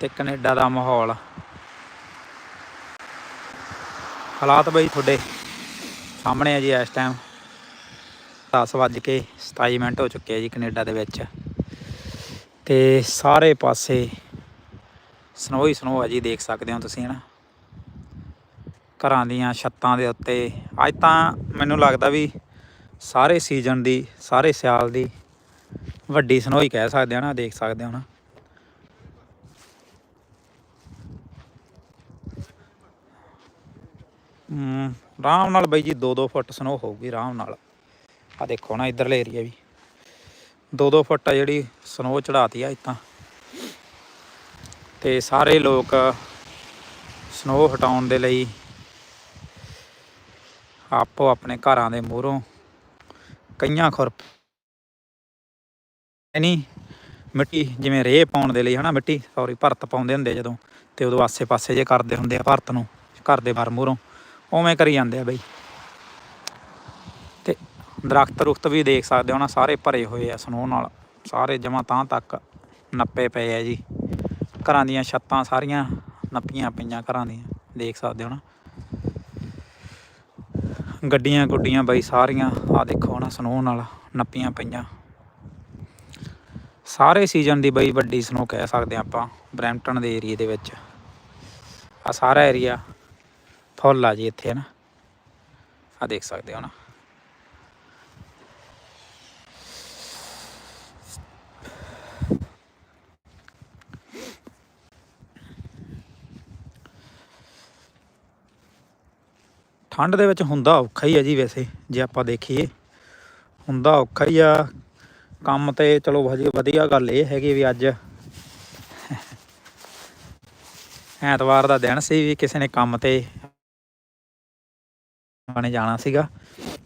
ਤੇ ਕੈਨੇਡਾ ਦਾ ਮਾਹੌਲ। ਹਾਲਾਤ ਬਈ ਤੁਹਾਡੇ ਸਾਹਮਣੇ ਆ ਜੀ ਇਸ ਟਾਈਮ 10 ਵੱਜ ਕੇ 27 ਮਿੰਟ ਹੋ ਚੁੱਕੇ ਆ ਜੀ ਕੈਨੇਡਾ ਦੇ ਵਿੱਚ। ਤੇ ਸਾਰੇ ਪਾਸੇ ਸਨੋ ਹੀ ਸਨੋ ਆ ਜੀ, ਦੇਖ ਸਕਦੇ ਹੋ ਤੁਸੀਂ ਹਨਾ। ਘਰਾਂ ਦੀਆਂ ਛੱਤਾਂ ਦੇ ਉੱਤੇ। ਅੱਜ ਤਾਂ ਮੈਨੂੰ ਲੱਗਦਾ ਵੀ ਸਾਰੇ ਸੀਜ਼ਨ ਦੀ, ਸਾਰੇ ਸਿਆਲ ਦੀ ਵੱਡੀ ਸਨੋ ਕਹਿ ਸਕਦੇ ਆ ਨਾ, ਦੇਖ ਸਕਦੇ ਹੋ ਨਾ। ਆਰਾਮ ਨਾਲ ਬਾਈ ਜੀ 2-2 ਫੁੱਟ ਸਨੋ ਹੋਊਗੀ ਆਰਾਮ ਨਾਲ। ਆ ਦੇਖੋ ਨਾ, ਇਧਰਲੇ ਏਰੀਆ ਵੀ। 2-2 ਫੁੱਟ ਆ ਜਿਹੜੀ ਸਨੋ ਚੜਾਤੀ ਆ ਇਤਾਂ ਤੇ ਸਾਰੇ ਲੋਕ ਸਨੋ ਹਟਾਉਣ ਦੇ ਲਈ ਆਪੋ ਆਪਣੇ ਘਰਾਂ ਦੇ ਮੂਹਰੋਂ ਕਈਆਂ ਖੁਰਪ ਨਹੀਂ ਮਿੱਟੀ ਜਿਵੇਂ ਰੇਹ ਪਾਉਣ ਦੇ ਲਈ ਹਨਾ, ਮਿੱਟੀ ਸੌਰੀ ਭਰਤ ਪਾਉਂਦੇ ਹੁੰਦੇ ਜਦੋਂ। ਤੇ ਉਦੋਂ ਆਸੇ-ਪਾਸੇ ਜੇ ਕਰਦੇ ਹੁੰਦੇ ਆ ਭਰਤ ਨੂੰ, ਘਰ ਦੇ ਬਾਹਰ ਮੂਹਰੋਂ। ਉਵੇਂ ਕਰੀ ਜਾਂਦੇ ਆ ਬਈ। ਤੇ ਦਰਖਤ ਰੁਖਤ ਵੀ ਦੇਖ ਸਕਦੇ ਹੋ ਨਾ, ਸਾਰੇ ਭਰੇ ਹੋਏ ਆ ਸਨੋ ਨਾਲ, ਸਾਰੇ ਜਮਾਂ ਤਾਂ ਤੱਕ ਨੱਪੇ ਪਏ ਆ ਜੀ। ਘਰਾਂ ਦੀਆਂ ਛੱਤਾਂ ਸਾਰੀਆਂ ਨੱਪੀਆਂ ਪਈਆਂ ਘਰਾਂ ਦੀਆਂ, ਦੇਖ ਸਕਦੇ ਹੋ ਨਾ। ਗੱਡੀਆਂ ਗੁੱਡੀਆਂ ਬਈ ਸਾਰੀਆਂ ਆ ਦੇਖੋ ਨਾ ਸਨੋ ਨਾਲ ਨੱਪੀਆਂ ਪਈਆਂ। ਸਾਰੇ ਸੀਜ਼ਨ ਦੀ ਬਈ ਵੱਡੀ ਸਨੋ ਕਹਿ ਸਕਦੇ ਹਾਂ ਆਪਾਂ, ਬਰੈਂਪਟਨ ਦੇ ਏਰੀਏ ਦੇ ਵਿੱਚ। ਆ ਸਾਰਾ ਏਰੀਆ ਫੁੱਲ ਆ ਜੀ ਇੱਥੇ ਨਾ ਆ ਦੇਖ ਸਕਦੇ ਹੋ ਨਾ। ਠੰਡ ਦੇ ਵਿੱਚ ਹੁੰਦਾ ਔਖਾ ਹੀ ਆ ਜੀ ਵੈਸੇ, ਜੇ ਆਪਾਂ ਦੇਖੀਏ। ਹੁੰਦਾ ਔਖਾ ਹੀ ਆ। ਕੰਮ ਤੇ ਚਲੋ ਵਧੀਆ ਵਧੀਆ ਗੱਲ ਇਹ ਹੈਗੀ ਵੀ ਅੱਜ। ਐਤਵਾਰ ਦਾ ਦਿਨ ਸੀ ਵੀ ਕਿਸੇ ਨੇ ਕੰਮ ਤੇ ਨੇ ਜਾਣਾ ਸੀਗਾ।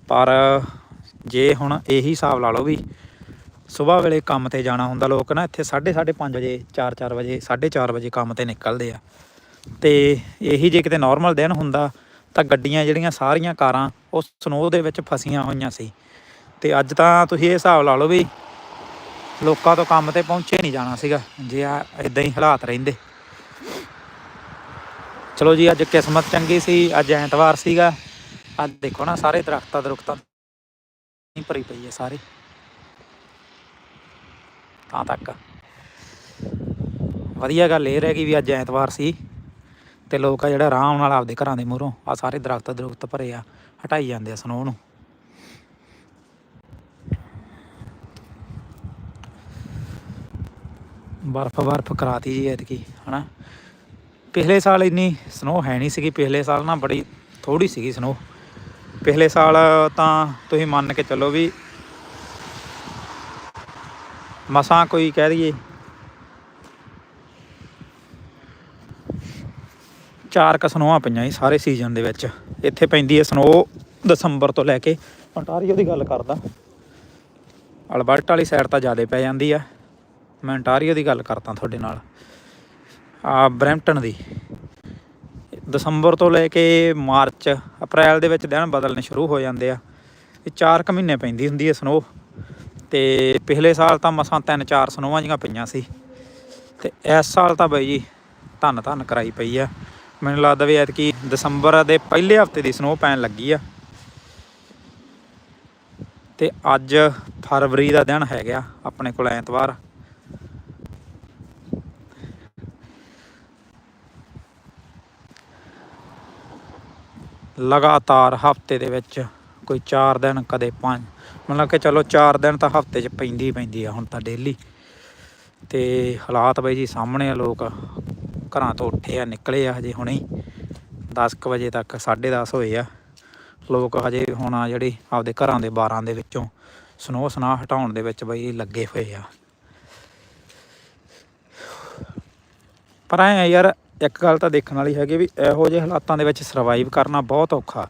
ਪਰ ਜੇ ਹੁਣ ਇਹੀ ਹਿਸਾਬ ਲਾ ਲਓ ਵੀ ਸਵੇਰ ਵੇਲੇ ਕੰਮ ਤੇ ਜਾਣਾ ਹੁੰਦਾ, ਲੋਕ ਨਾ ਇੱਥੇ 5:30 ਵਜੇ 4-4 ਵਜੇ 4:30 ਵਜੇ ਕੰਮ ਤੇ ਨਿਕਲਦੇ ਆ। ਤੇ ਇਹੀ ਜੇ ਕਿਤੇ ਨਾਰਮਲ ਦਿਨ ਹੁੰਦਾ, ਤਾਂ ਗੱਡੀਆਂ ਜਿਹੜੀਆਂ ਸਾਰੀਆਂ ਕਾਰਾਂ, ਉਹ ਸਨੋ ਦੇ ਵਿੱਚ ਫਸੀਆਂ ਹੋਈਆਂ ਸੀ। ਤੇ ਅੱਜ ਤਾਂ ਤੁਸੀਂ ਇਹ ਹਿਸਾਬ ਲਾ ਲਓ ਵੀ ਲੋਕਾਂ ਤੋਂ ਕੰਮ ਤੇ ਪਹੁੰਚੇ ਨਹੀਂ ਜਾਣਾ ਸੀਗਾ, ਜੇ ਆ ਇਦਾਂ ਹੀ ਹਾਲਾਤ ਰਹਿੰਦੇ। ਚਲੋ ਜੀ, ਅੱਜ ਕਿਸਮਤ ਚੰਗੀ ਸੀ, ਅੱਜ ਐਤਵਾਰ ਸੀਗਾ। ਅੱਜ ਦੇਖੋ ਨਾ, ਸਾਰੇ ਦਰਖਤਾਂ ਦਰਖਤਾਂ ਨਹੀਂ ਭਰੀ ਪਈ ਹੈ ਸਾਰੇ। ਤਾਂ ਤੱਕ। ਵਧੀਆ ਗੱਲ ਇਹ ਰਹਿ ਗਈ ਵੀ ਅੱਜ ਐਤਵਾਰ ਸੀ ਤੇ ਲੋਕ ਆ ਜਿਹੜਾ ਆਰਾਮ ਨਾਲ ਆਪਦੇ ਘਰਾਂ ਦੇ ਮੂਹਰੋਂ ਆ ਸਾਰੇ ਦਰਖਤ ਦਰਖਤ ਭਰੇ ਆ, ਹਟਾਈ ਜਾਂਦੇ ਆ ਸਨੋ ਨੂੰ। ਬਰਫ਼ ਬਰਫ਼ ਕਰਾਤੀ ਜੀ ਐਤਕੀ, ਹਨਾ। ਪਿਛਲੇ ਸਾਲ ਇੰਨੀ ਸਨੋ ਹੈ ਨਹੀਂ ਸੀਗੀ, ਪਿਛਲੇ ਸਾਲ ਨਾ ਬੜੀ ਥੋੜੀ ਸੀਗੀ ਸਨੋ। ਪਿਛਲੇ ਸਾਲ ਤਾਂ ਤੁਸੀਂ ਮੰਨ ਕੇ ਚੱਲੋ ਵੀ ਮਸਾਂ ਕੋਈ ਕਹਿ ਦਈਏ। ਚਾਰ ਕ ਸਨੋਆਂ ਪਈਆਂ ਸੀ ਸਾਰੇ ਸੀਜ਼ਨ ਦੇ ਵਿੱਚ। ਇੱਥੇ ਪੈਂਦੀ ਹੈ ਸਨੋ ਦਸੰਬਰ ਤੋਂ ਲੈ ਕੇ ontario ਦੀ ਗੱਲ ਕਰਦਾ। ਅਲਬਰਟ ਵਾਲੀ ਸਾਈਡ ਤਾਂ ਜ਼ਿਆਦਾ ਪੈ ਜਾਂਦੀ ਆ। ਮੈਂ ਅੰਟਾਰੀਓ ਦੀ ਗੱਲ ਕਰਦਾ ਤੁਹਾਡੇ ਨਾਲ। ਆ ਬਰੈਂਪਟਨ ਦੀ। ਦਸੰਬਰ ਤੋਂ ਲੈ ਕੇ ਮਾਰਚ, ਅਪ੍ਰੈਲ ਦੇ ਵਿੱਚ ਦਿਨ ਬਦਲਣੇ ਸ਼ੁਰੂ ਹੋ ਜਾਂਦੇ ਆ। ਇਹ 4 ਕੁ ਮਹੀਨੇ ਪੈਂਦੀ ਹੁੰਦੀ ਹੈ ਸਨੋ ਤੇ ਪਿਛਲੇ ਸਾਲ ਤਾਂ ਮਸਾਂ ਤਿੰਨ ਚਾਰ ਸਨੋਆਂ ਜੀਆਂ ਪਈਆਂ ਸੀ। ਤੇ ਇਸ ਸਾਲ ਤਾਂ ਬਾਈ ਜੀ ਧੰਨ ਧੰਨ ਕਰਾਈ ਪਈ ਆ। ਮੈਨੂੰ ਲੱਗਦਾ ਵੀ ਐਤਕੀ ਦਸੰਬਰ ਦੇ ਪਹਿਲੇ ਹਫ਼ਤੇ ਦੀ ਸਨੋ ਪੈਣ ਲੱਗੀ ਆ। ਤੇ ਅੱਜ ਫਰਵਰੀ ਦਾ ਦਿਨ ਹੈਗਾ ਆਪਣੇ ਕੋਲ ਐਤਵਾਰ। ਲਗਾਤਾਰ ਹਫ਼ਤੇ ਦੇ ਵਿੱਚ ਕੋਈ 4 ਦਿਨ, ਕਦੇ 5 ਮਤਲਬ ਕਿ ਚਲੋ 4 ਦਿਨ ਤਾਂ ਹਫ਼ਤੇ 'ਚ ਪੈਂਦੀ ਪੈਂਦੀ ਆ ਹੁਣ ਤਾਂ ਡੇਲੀ ਤੇ ਹਾਲਾਤ ਬਈ ਜੀ ਸਾਹਮਣੇ ਆ, ਲੋਕ ਘਰਾਂ ਤੋਂ ਉੱਠੇ ਆ, ਨਿਕਲੇ ਆ ਹਜੇ ਹੁਣੇ ਹੀ। 10 ਕੁ ਵਜੇ ਤੱਕ 10:30 ਹੋਏ ਆ। ਲੋਕ ਹਜੇ ਹੁਣ ਆ ਜਿਹੜੀ ਆਪਦੇ ਘਰਾਂ ਦੇ ਬਾਰਾਂ ਦੇ ਵਿੱਚੋਂ ਸਨੋ ਸਨਾ ਹਟਾਉਣ ਦੇ ਵਿੱਚ ਬਈ ਲੱਗੇ ਹੋਏ ਆ। ਪਰ ਐ ਯਾਰ ਇੱਕ ਗੱਲ ਤਾਂ ਦੇਖਣ ਵਾਲੀ ਹੈਗੀ ਵੀ ਇਹੋ ਜਿਹੇ ਹਾਲਾਤਾਂ ਦੇ ਵਿੱਚ ਸਰਵਾਈਵ ਕਰਨਾ ਬਹੁਤ ਔਖਾ।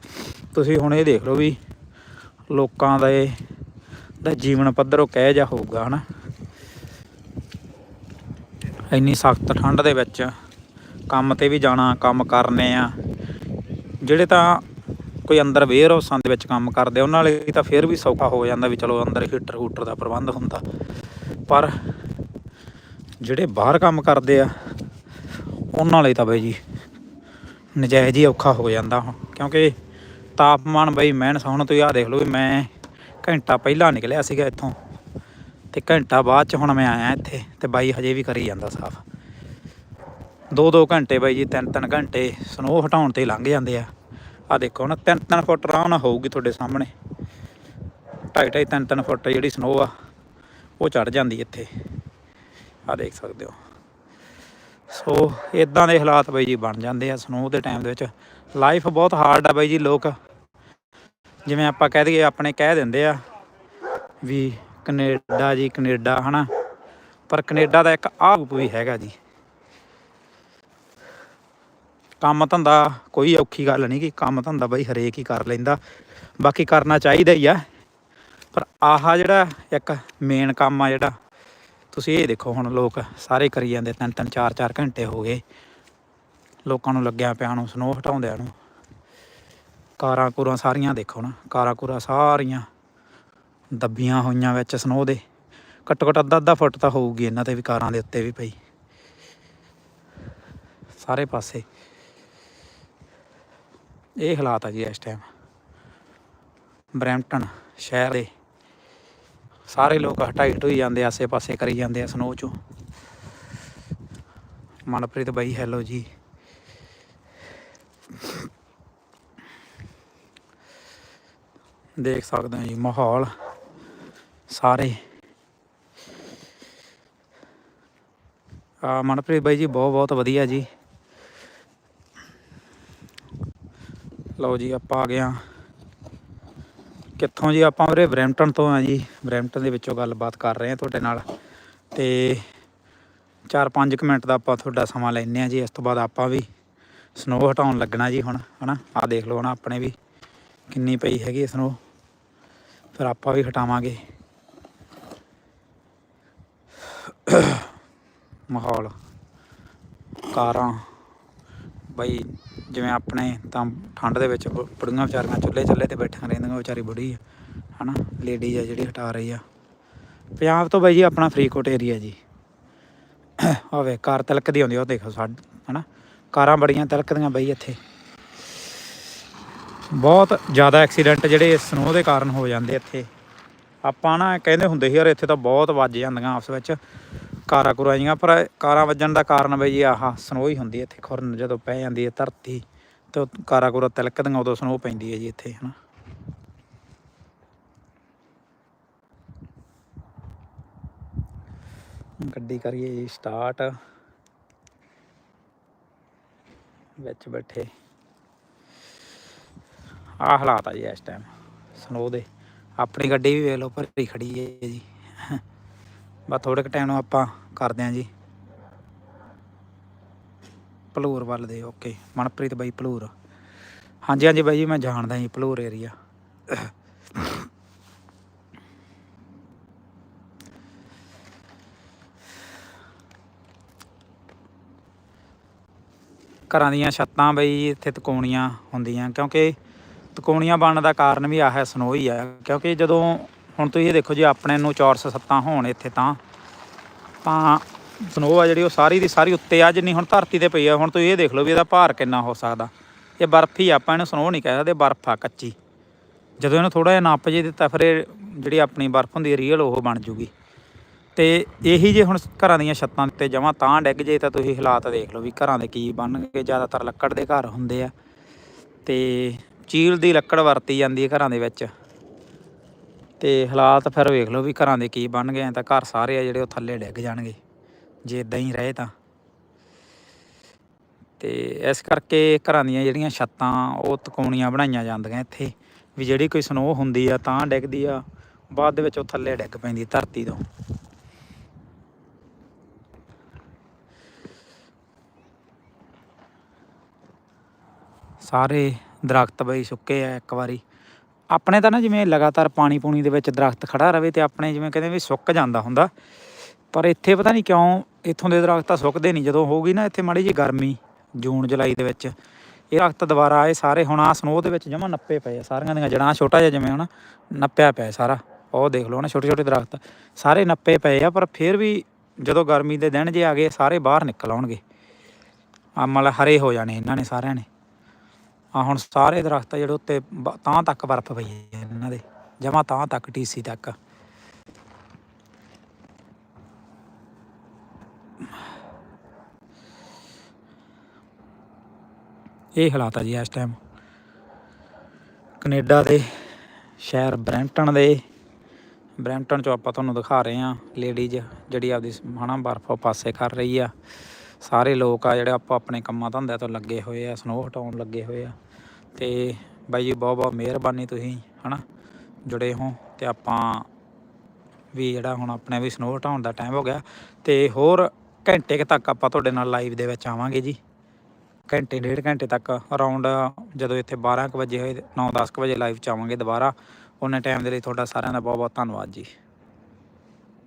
ਤੁਸੀਂ ਹੁਣ ਇਹ ਦੇਖ ਲਓ ਵੀ ਲੋਕਾਂ ਦੇ ਦਾ ਜੀਵਨ ਪੱਧਰ ਉਹ ਕਹਿ ਜਾ ਹੋਊਗਾ, ਹਨਾ? ਇੰਨੀ ਸਖਤ ਠੰਡ ਦੇ ਵਿੱਚ ਕੰਮ ਤੇ ਵੀ ਜਾਣਾ, ਕੰਮ ਕਰਨੇ ਆ। ਜਿਹੜੇ ਤਾਂ ਕੋਈ ਅੰਦਰ ਵੇਅਰ ਹਾਊਸਾਂ ਦੇ ਵਿੱਚ ਕੰਮ ਕਰਦੇ, ਉਹਨਾਂ ਲਈ ਤਾਂ ਫਿਰ ਵੀ ਸੌਖਾ ਹੋ ਜਾਂਦਾ ਵੀ ਚਲੋ ਅੰਦਰ ਹੀਟਰ ਹੂਟਰ ਦਾ ਪ੍ਰਬੰਧ ਹੁੰਦਾ। ਪਰ ਜਿਹੜੇ ਬਾਹਰ ਕੰਮ ਕਰਦੇ ਆ ਉਹਨਾਂ ਲਈ ਤਾਂ ਬਾਈ ਜੀ ਨਜਾਇਜ਼ ਹੀ ਔਖਾ ਹੋ ਜਾਂਦਾ ਹੁਣ, ਕਿਉਂਕਿ ਤਾਪਮਾਨ ਬਾਈ ਮਿਹਨਤ ਹੁਣ ਤੁਸੀਂ ਆ ਦੇਖ ਲਓ ਵੀ ਮੈਂ ਘੰਟਾ ਪਹਿਲਾਂ ਨਿਕਲਿਆ ਸੀਗਾ ਇੱਥੋਂ ਤੇ ਘੰਟਾ ਬਾਅਦ ਚ ਹੁਣ ਮੈਂ ਆਇਆ ਇੱਥੇ ਤੇ ਬਾਈ ਹਜੇ ਵੀ ਕਰੀ ਜਾਂਦਾ ਸਾਫ਼। ਦੋ ਦੋ ਘੰਟੇ ਬਾਈ ਜੀ ਤਿੰਨ ਤਿੰਨ ਘੰਟੇ ਸਨੋ ਹਟਾਉਣ ਤੇ ਲੰਘ ਜਾਂਦੇ ਆ। ਆ ਦੇਖੋ ਨਾ ਤਿੰਨ ਤਿੰਨ ਫੁੱਟ ਆਰਾਮ ਨਾਲ ਹੋਊਗੀ ਤੁਹਾਡੇ ਸਾਹਮਣੇ। ਢਾਈ ਢਾਈ ਤਿੰਨ ਤਿੰਨ ਫੁੱਟ ਜਿਹੜੀ ਸਨੋ ਆ, ਉਹ ਚੜ ਜਾਂਦੀ ਇੱਥੇ। ਆ ਦੇਖ ਸਕਦੇ ਹੋ। ਸੋ ਇਦਾਂ ਦੇ ਹਾਲਾਤ ਬਾਈ ਜੀ ਬਣ ਜਾਂਦੇ ਆ ਸਨੋ ਦੇ ਟਾਈਮ ਦੇ ਵਿੱਚ। ਲਾਈਫ ਬਹੁਤ ਹਾਰਡ ਆ ਬਾਈ ਜੀ ਲੋਕ। ਜਿਵੇਂ ਆਪਾਂ ਕਹਿ ਦਈਏ, ਆਪਣੇ ਕਹਿ ਦਿੰਦੇ ਆ ਵੀ ਕੈਨੇਡਾ ਜੀ ਕੈਨੇਡਾ, ਹਨਾ? ਪਰ ਕੈਨੇਡਾ ਦਾ ਇੱਕ ਆਹ ਵੀ ਹੈਗਾ ਜੀ। ਕੰਮ ਧੰਦਾ ਕੋਈ ਔਖੀ ਗੱਲ ਨਹੀਂ ਕਿ ਕੰਮ ਧੰਦਾ ਬਾਈ ਹਰੇਕ ਹੀ ਕਰ ਲੈਂਦਾ। ਬਾਕੀ ਕਰਨਾ ਚਾਹੀਦਾ ਹੀ ਆ। ਪਰ ਆਹ ਜਿਹੜਾ ਇੱਕ ਮੇਨ ਕੰਮ ਆ ਜਿਹੜਾ ਤੁਸੀਂ ਇਹ ਦੇਖੋ ਹੁਣ ਲੋਕ ਸਾਰੇ ਕਰੀ ਜਾਂਦੇ, ਤਿੰਨ ਤਿੰਨ, ਚਾਰ ਚਾਰ ਘੰਟੇ ਹੋ ਗਏ। ਲੋਕਾਂ ਨੂੰ ਲੱਗਿਆ ਪਿਆ ਨੂੰ ਸਨੋ ਹਟਾਉਂਦਿਆਂ ਨੂੰ। ਕਾਰਾਂ ਕੂਰਾਂ ਸਾਰੀਆਂ ਦੇਖੋ ਨਾ, ਕਾਰਾਂ ਕੂਰਾਂ ਸਾਰੀਆਂ ਦੱਬੀਆਂ ਹੋਈਆਂ ਵਿੱਚ ਸਨੋ ਦੇ। ਘੱਟੋ ਘੱਟ ਅੱਧਾ ਅੱਧਾ ਫੁੱਟ ਤਾਂ ਹੋਊਗੀ ਇਹਨਾਂ ਤੇ ਵੀ, ਕਾਰਾਂ ਦੇ ਉੱਤੇ ਵੀ ਪਈ ਸਾਰੇ ਪਾਸੇ। ਇਹ ਹਾਲਾਤ ਆ ਜੀ ਇਸ ਟਾਈਮ ਬਰੈਂਪਟਨ ਸ਼ਹਿਰ ਦੇ ਸਾਰੇ ਲੋਕ ਹਟਾਈ ਢੋਈ ਜਾਂਦੇ ਆਸੇ ਪਾਸੇ ਕਰੀ ਜਾਂਦੇ ਆ ਸਨੋ ਚੋਂ। ਮਨਪ੍ਰੀਤ ਬਾਈ ਹੈਲੋ ਜੀ। ਦੇਖ ਸਕਦੇ ਹੋ ਜੀ, ਮਾਹੌਲ। ਸਾਰੇ। ਆ ਮਨਪ੍ਰੀਤ ਬਾਈ ਜੀ, ਬਹੁਤ ਬਹੁਤ ਵਧੀਆ ਜੀ। ਲਓ ਜੀ, ਆਪਾਂ ਆ ਗਏ ਹਾਂ। ਕਿੱਥੋਂ ਜੀ? ਆਪਾਂ ਉਰੇ ਬਰੈਂਪਟਨ ਤੋਂ ਆ ਜੀ। ਬਰੈਂਪਟਨ ਦੇ ਵਿੱਚੋਂ ਗੱਲਬਾਤ ਕਰ ਰਹੇ ਹਾਂ ਤੁਹਾਡੇ ਨਾਲ। ਤੇ 4-5 ਮਿੰਟ ਦਾ ਆਪਾਂ ਤੁਹਾਡਾ ਸਮਾਂ ਲੈਨੇ ਆ ਜੀ। ਇਸ ਤੋਂ ਬਾਅਦ ਆਪਾਂ ਵੀ ਸਨੋ ਹਟਾਉਣ ਲੱਗਣਾ ਜੀ ਹੁਣ, ਹਨਾ? ਆ ਦੇਖ ਲਓ ਨਾ ਆਪਣੇ ਵੀ ਕਿੰਨੀ ਪਈ ਹੈਗੀ ਸਨੋ ਫਿਰ ਆਪਾਂ ਵੀ ਹਟਾਵਾਂਗੇ। ਮਾਹੌਲ। ਕਾਰਾਂ। ਬਈ ਜਿਵੇਂ ਆਪਣੇ ਤਾਂ ਠੰਡ ਦੇ ਵਿੱਚ ਬੁੜੀਆਂ ਵਿਚਾਰੀਆਂ ਚੁੱਲ੍ਹੇ ਚੱਲੇ ਤੇ ਬੈਠੀਆਂ ਰਹਿੰਦੀਆਂ ਵਿਚਾਰੀ ਬੁੜੀ ਆ ਹਨਾ? ਲੇਡੀ ਆ ਜਿਹੜੀ ਹਟਾ ਰਹੀ ਆ। ਪੰਜਾਬ ਤੋਂ ਬਾਈ ਜੀ ਆਪਣਾ ਫਰੀਦਕੋਟ ਏਰੀਆ ਜੀ। ਹੋਵੇ ਕਾਰ ਤਿਲਕਦੀ ਆਉਂਦੀ ਆ, ਉਹ ਦੇਖੋ ਸਾਡ ਹਨਾ? ਕਾਰਾਂ ਬੜੀਆਂ ਤਿਲਕਦੀਆਂ ਬਈ ਇੱਥੇ। ਬਹੁਤ ਜ਼ਿਆਦਾ ਐਕਸੀਡੈਂਟ ਜਿਹੜੇ ਸਨੋ ਦੇ ਕਾਰਨ ਹੋ ਜਾਂਦੇ ਇੱਥੇ। ਆਪਾਂ ਨਾ ਕਹਿੰਦੇ ਹੁੰਦੇ ਸੀ ਯਾਰ ਇੱਥੇ ਤਾਂ ਬਹੁਤ ਵੱਜ ਜਾਂਦੀਆਂ ਆਪਸ ਵਿੱਚ। ਕਾਰਾਂ ਕੁਰਾਂ ਜੀਆਂ ਪਰ ਕਾਰਾਂ ਵੱਜਣ ਦਾ ਕਾਰਨ ਬਈ ਜੀ ਆਹ ਸਨੋ ਹੀ ਹੁੰਦੀ ਹੈ ਇੱਥੇ, ਖੁਰਨ ਜਦੋਂ ਪੈ ਜਾਂਦੀ ਹੈ ਧਰਤੀ ਤੇ ਕਾਰਾਂ ਕੁਰਾਂ ਤਿਲਕਦੀਆਂ, ਉਦੋਂ ਸਨੋ ਪੈਂਦੀ ਹੈ ਜੀ ਇੱਥੇ, ਹਨਾ। ਗੱਡੀ ਕਰੀਏ ਜੀ ਸਟਾਰਟ ਵਿੱਚ ਬੈਠੇ। ਆਹ ਹਾਲਾਤ ਆ ਜੀ ਇਸ ਟਾਈਮ ਸਨੋ ਦੇ। ਆਪਣੀ ਗੱਡੀ ਵੀ ਵੇਖ ਲਓ, ਭਰੀ ਖੜੀ ਹੈ ਜੀ। ਬਸ ਥੋੜੇ ਕੁ ਟਾਈਮ ਨੂੰ ਆਪਾਂ ਕਰਦੇ ਹਾਂ ਜੀ। ਭਲੂਰ ਵੱਲ ਦੇ ਓਕੇ ਮਨਪ੍ਰੀਤ ਬਾਈ ਭਲੂਰ। ਹਾਂਜੀ ਹਾਂਜੀ ਬਾਈ ਜੀ, ਮੈਂ ਜਾਣਦਾ ਜੀ ਭਲੂਰ ਏਰੀਆ ਘਰਾਂ ਦੀਆਂ ਛੱਤਾਂ ਬਈ ਇੱਥੇ ਤਕੋਣੀਆਂ ਹੁੰਦੀਆਂ, ਕਿਉਂਕਿ ਤਕੋਣੀਆਂ ਬਣਨ ਦਾ ਕਾਰਨ ਵੀ ਆਹ ਸਨੋ ਹੀ ਆ। ਕਿਉਂਕਿ ਜਦੋਂ ਹੁਣ ਤੁਸੀਂ ਇਹ ਦੇਖੋ ਜੇ ਆਪਣੇ ਨੂੰ ਚੌਰਸ ਸੱਤਾਂ ਹੋਣ ਇੱਥੇ ਤਾਂ। ਤਾਂ ਸਨੋ ਆ ਜਿਹੜੀ ਉਹ ਸਾਰੀ ਦੀ ਸਾਰੀ ਉੱਤੇ ਆ ਜਿੰਨੀ ਹੁਣ ਧਰਤੀ ਤੇ ਪਈ ਆ। ਹੁਣ ਤੁਸੀਂ ਇਹ ਦੇਖ ਲਓ ਵੀ ਇਹਦਾ ਭਾਰ ਕਿੰਨਾ ਹੋ ਸਕਦਾ। ਇਹ ਬਰਫ਼ ਹੀ ਆ, ਆਪਾਂ ਇਹਨੂੰ ਸਨੋ ਨਹੀਂ ਕਹਿ ਸਕਦੇ ਬਰਫ਼ ਆ ਕੱਚੀ। ਜਦੋਂ ਇਹਨੂੰ ਥੋੜਾ ਜਿਹਾ ਨੱਪ ਜੇ ਦਿੱਤਾ ਫਿਰ ਇਹ ਜਿਹੜੀ ਆਪਣੀ ਬਰਫ਼ ਹੁੰਦੀ ਰੀਅਲ ਉਹ ਬਣ ਜੂਗੀ। ਤੇ ਇਹੀ ਜੇ ਹੁਣ ਘਰਾਂ ਦੀਆਂ ਛੱਤਾਂ ਉੱਤੇ ਜਮਾਂ ਤਾਂ ਡਿੱਗ ਜੇ ਤਾਂ ਤੁਸੀਂ ਹਾਲਾਤ ਦੇਖ ਲਓ ਵੀ ਘਰਾਂ ਦੇ ਕੀ ਬਣਨਗੇ। ਜ਼ਿਆਦਾਤਰ ਲੱਕੜ ਦੇ ਘਰ ਹੁੰਦੇ ਆ। ਤੇ ਚੀਲ ਦੀ ਲੱਕੜ ਵਰਤੀ ਜਾਂਦੀ ਹੈ ਘਰਾਂ ਦੇ ਵਿੱਚ। ਤੇ ਹਾਲਾਤ ਫਿਰ ਵੇਖ ਲਓ ਵੀ ਘਰਾਂ ਦੇ ਕੀ ਬਣ ਗਏ ਤਾਂ ਘਰ ਸਾਰੇ ਆ ਜਿਹੜੇ ਉਹ ਥੱਲੇ ਡਿੱਗ ਜਾਣਗੇ, ਜੇ ਇਦਾਂ ਹੀ ਰਹੇ ਤਾਂ। ਤੇ ਇਸ ਕਰਕੇ ਘਰਾਂ ਦੀਆਂ ਜਿਹੜੀਆਂ ਛੱਤਾਂ, ਉਹ ਤਕੋਣੀਆਂ ਬਣਾਈਆਂ ਜਾਂਦੀਆਂ ਇੱਥੇ, ਵੀ ਜਿਹੜੀ ਕੋਈ ਸਨੋ ਹੁੰਦੀ ਆ ਤਾਂ ਡਿੱਗਦੀ ਆ, ਬਾਅਦ ਦੇ ਵਿੱਚ ਉਹ ਥੱਲੇ ਡਿੱਗ ਪੈਂਦੀ ਧਰਤੀ ਤੋਂ। ਸਾਰੇ ਦਰਖਤ ਬਈ ਸੁੱਕੇ ਆ ਇੱਕ ਵਾਰੀ। ਆਪਣੇ ਤਾਂ ਨਾ ਜਿਵੇਂ ਲਗਾਤਾਰ ਪਾਣੀ ਪੂਣੀ ਦੇ ਵਿੱਚ ਦਰਖਤ ਖੜਾ ਰਵੇ ਤੇ ਆਪਣੇ ਜਿਵੇਂ ਕਹਿੰਦੇ ਵੀ ਸੁੱਕ ਜਾਂਦਾ ਹੁੰਦਾ, ਪਰ ਇੱਥੇ ਪਤਾ ਨਹੀਂ ਕਿਉਂ ਇੱਥੋਂ ਦੇ ਦਰਖਤ ਤਾਂ ਸੁੱਕਦੇ ਨਹੀਂ, ਜਦੋਂ ਹੋਊਗੀ ਨਾ ਇੱਥੇ ਮਾੜੀ ਜੀ ਗਰਮੀ ਜੂਨ, ਜੁਲਾਈ ਦੇ ਵਿੱਚ, ਇਹ ਦਰਖਤ ਦੁਬਾਰਾ ਆਏ ਸਾਰੇ ਹੁਣ ਆ ਸਨੋ ਦੇ ਵਿੱਚ ਜਮਾ ਨੱਪੇ ਪਏ ਆ, ਸਾਰੀਆਂ ਦੀਆਂ ਜੜਾਂ ਛੋਟਾ ਜਿਹਾ ਜਿਵੇਂ ਹੁਣ ਨੱਪਿਆ ਪਿਆ ਸਾਰਾ, ਉਹ ਦੇਖ ਲਓ ਨਾ ਛੋਟੇ ਛੋਟੇ ਦਰਖਤ, ਸਾਰੇ ਨੱਪੇ ਪਏ ਆ, ਪਰ ਫਿਰ ਵੀ ਜਦੋਂ ਗਰਮੀ ਦੇ ਦਿਨ ਜੇ ਆ ਗਏ, ਸਾਰੇ ਬਾਹਰ ਨਿਕਲ ਆਉਣਗੇ। ਆ ਮਤਲਬ ਹਰੇ ਹੋ ਜਾਣੇ ਇਹਨਾਂ ਨੇ ਸਾਰਿਆਂ ਨੇ। ਆ ਹੁਣ ਸਾਰੇ ਦਰਖਤ ਆ ਜਿਹੜੇ ਉੱਤੇ ਬ- ਤਾਂ ਤੱਕ ਬਰਫ਼ ਪਈ ਹੈ ਇਹਨਾਂ ਦੇ, ਜਮਾ ਤਾਂ ਤੱਕ ਟੀਸੀ ਤੱਕ। ਇਹ ਹਾਲਾਤ ਆ ਜੀ ਇਸ ਟਾਈਮ ਕੈਨੇਡਾ ਦੇ ਸ਼ਹਿਰ ਬਰੈਂਪਟਨ ਦੇ। ਬਰੈਂਪਟਨ ਚੋਂ ਆਪਾਂ ਤੁਹਾਨੂੰ ਦਿਖਾ ਰਹੇ ਹਾਂ, ਲੇਡੀਜ਼ ਜਿਹੜੀ ਆਪਦੀ ਹਨਾ, ਬਰਫ਼ ਪਾਸੇ ਕਰ ਰਹੀ ਆ। ਸਾਰੇ ਲੋਕ ਆ ਜਿਹੜੇ ਆਪਾਂ ਆਪਣੇ ਕੰਮਾਂ ਧੰਦਿਆਂ ਤੋਂ ਲੱਗੇ ਹੋਏ ਆ ਸਨੋ ਹਟਾਉਣ ਲੱਗੇ ਹੋਏ ਆ। ਤੇ ਬਾਈ ਜੀ, ਬਹੁਤ ਬਹੁਤ ਮਿਹਰਬਾਨੀ ਤੁਸੀਂ, ਹਨਾ, ਜੁੜੇ ਹੋ ਤੇ ਆਪਾਂ ਵੀ ਜਿਹੜਾ ਹੁਣ ਆਪਣੇ ਵੀ ਸਨੋ ਹਟਾਉਣ ਦਾ ਟਾਈਮ ਹੋ ਗਿਆ ਤੇ ਹੋਰ ਘੰਟੇ ਕੁ ਤੱਕ ਆਪਾਂ ਤੁਹਾਡੇ ਨਾਲ ਲਾਈਵ ਦੇ ਵਿੱਚ ਆਵਾਂਗੇ ਜੀ। ਘੰਟੇ, ਡੇਢ ਘੰਟੇ ਤੱਕ ਅਰਾਊਂਡ ਜਦੋਂ ਇੱਥੇ 12 ਕੁ ਵਜੇ ਹੋਏ 9-10 ਕੁ ਵਜੇ ਲਾਈਵ ਚ ਆਵਾਂਗੇ ਦੁਬਾਰਾ। ਉਹਨੇ ਟਾਈਮ ਦੇ ਲਈ ਤੁਹਾਡਾ ਸਾਰਿਆਂ ਦਾ ਬਹੁਤ ਬਹੁਤ ਧੰਨਵਾਦ ਜੀ।